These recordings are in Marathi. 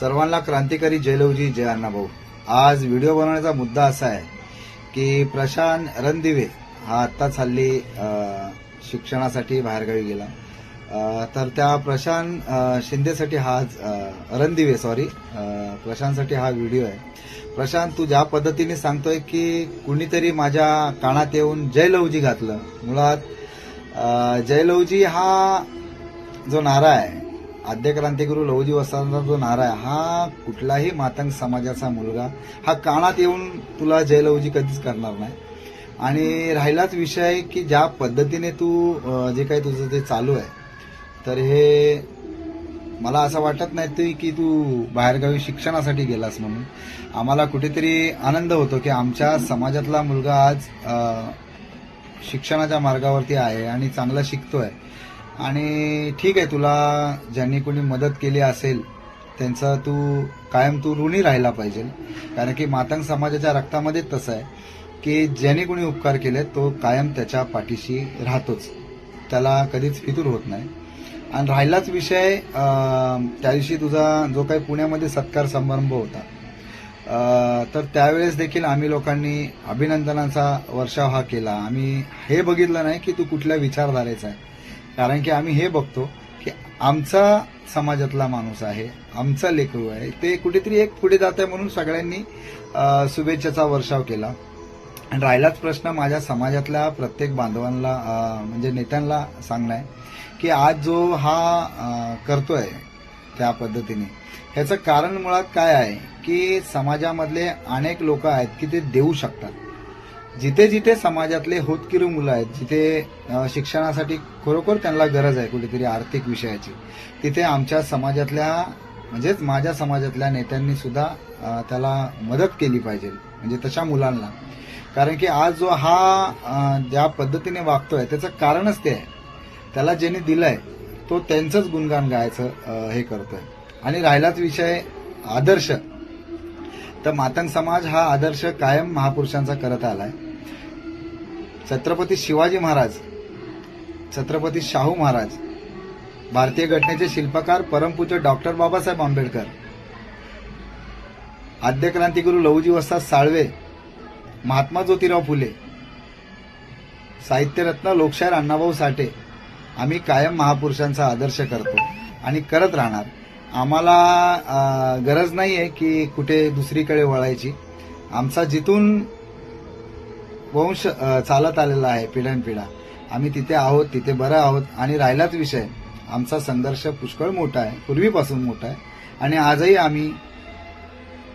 सर्वांना क्रांतिकारी जयलवजी जय अण्णाभाऊ आज व्हिडिओ बनवण्याचा मुद्दा असा आहे की प्रशांत रणदिवे हा आत्ताच हल्ली शिक्षणासाठी बाहेरगावी गेला. तर त्या प्रशांत शिंदेसाठी हा रणदिवे सॉरी प्रशांतसाठी हा व्हिडिओ आहे. प्रशांत तू ज्या पद्धतीने सांगतोय की कुणीतरी माझ्या कानात येऊन जयलवजी घातलं. मुळात जयलवजी हा जो नारा आहे आद्य क्रांतिगुरू लहुजी वसंतचा जो नारा आहे हा कुठलाही मातंग समाजाचा मुलगा हा कानात येऊन तुला जयलवजी कधीच करणार नाही. आणि राहिलाच विषय की ज्या पद्धतीने तू जे काही तुझं ते चालू आहे तर हे मला असं वाटत नाही ते की तू बाहेरगावी शिक्षणासाठी गेलास म्हणून. आम्हाला कुठेतरी आनंद होतो की आमच्या समाजातला मुलगा आज शिक्षणाच्या मार्गावरती आहे आणि चांगला शिकतोय. आणि ठीक आहे तुला ज्यांनी कोणी मदत केली असेल त्यांचा तू कायम तू ऋणी राहिला पाहिजे. कारण की मातंग समाजाच्या रक्तामध्ये तसं आहे की ज्याने कोणी उपकार केले तो कायम त्याच्या पाठीशी राहतोच. त्याला कधीच फितूर होत नाही. आणि राहिलाच विषय त्या दिवशी तुझा जो काही पुण्यामध्ये सत्कार समारंभ होता तर त्यावेळेस देखील आम्ही लोकांनी अभिनंदनाचा वर्षाव हा केला. आम्ही हे बघितलं नाही की तू कुठल्या विचारधारेचा आहे. कारण की आम्ही हे बघतो की आमचा समाजातला माणूस आहे आमचा लेकरू आहे ते कुठेतरी एक पुढे जात आहे म्हणून सगळ्यांनी शुभेच्छाचा वर्षाव केला. आणि राहिलाच प्रश्न माझ्या समाजातल्या प्रत्येक बांधवांना म्हणजे नेत्यांना सांगणं आहे की आज जो हा करतोय त्या पद्धतीने ह्याचं कारण मुळात काय आहे की समाजामधले अनेक लोक आहेत की ते देऊ शकतात. जिथे जिथे समाजातले होतकिरू मुलं आहेत जिथे शिक्षणासाठी खरोखर त्यांना गरज आहे कुठेतरी आर्थिक विषयाची तिथे आमच्या समाजातल्या म्हणजेच माझ्या समाजातल्या नेत्यांनी सुद्धा त्याला मदत केली पाहिजे म्हणजे तशा मुलांना. कारण की आज जो हा ज्या पद्धतीने वागतोय त्याचं कारणच ते आहे. त्याला ज्यांनी दिलंय तो त्यांचंच गुणगान गायचं हे करतोय. आणि राहिलाच विषय आदर्श. तर मातंग समाज हा आदर्श कायम महापुरुषांचा करत आलाय. छत्रपती शिवाजी महाराज छत्रपती शाहू महाराज भारतीय घटनेचे शिल्पकार परमपूज्य डॉक्टर बाबासाहेब आंबेडकर आद्य क्रांतिगुरु लहुजी वस्ताद साळवे महात्मा ज्योतिराव फुले साहित्यरत्न लोकशाहीर अण्णाभाऊ साठे आम्ही कायम महापुरुषांचा आदर्श करतो आणि करत राहणार. आम्हाला गरज नाही आहे की कुठे दुसरीकडे वळायची. आमचा जिथून वंश चालत आलेला आहे पिढ्यानपिढ्या आम्ही तिथे आहोत तिथे बरं आहोत. आणि राहिलाच विषय. आमचा संघर्ष पुष्कळ मोठा आहे. पूर्वीपासून मोठा आहे. आणि आजही आम्ही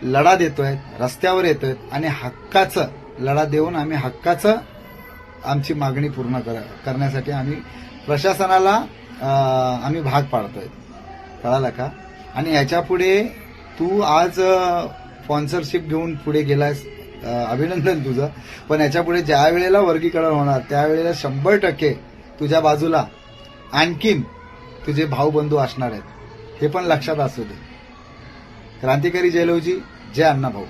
लढा देतोय रस्त्यावर येतोय आणि हक्काचं लढा देऊन आम्ही हक्काचं आमची मागणी पूर्ण कर करण्यासाठी आम्ही प्रशासनाला आम्ही भाग पाडतोय. कळालं का? आणि याच्यापुढे तू आज स्पॉन्सरशिप घेऊन पुढे गेलायस अभिनंदन तुझं. पण याच्यापुढे ज्या वेळेला वर्गीकरण होणार त्यावेळेला शंभर टक्के तुझ्या बाजूला आणखीन तुझे भाऊबंधू असणार आहेत. हे पण लक्षात असू दे. क्रांतिकारी जयलवजी जय अण्णा भाऊ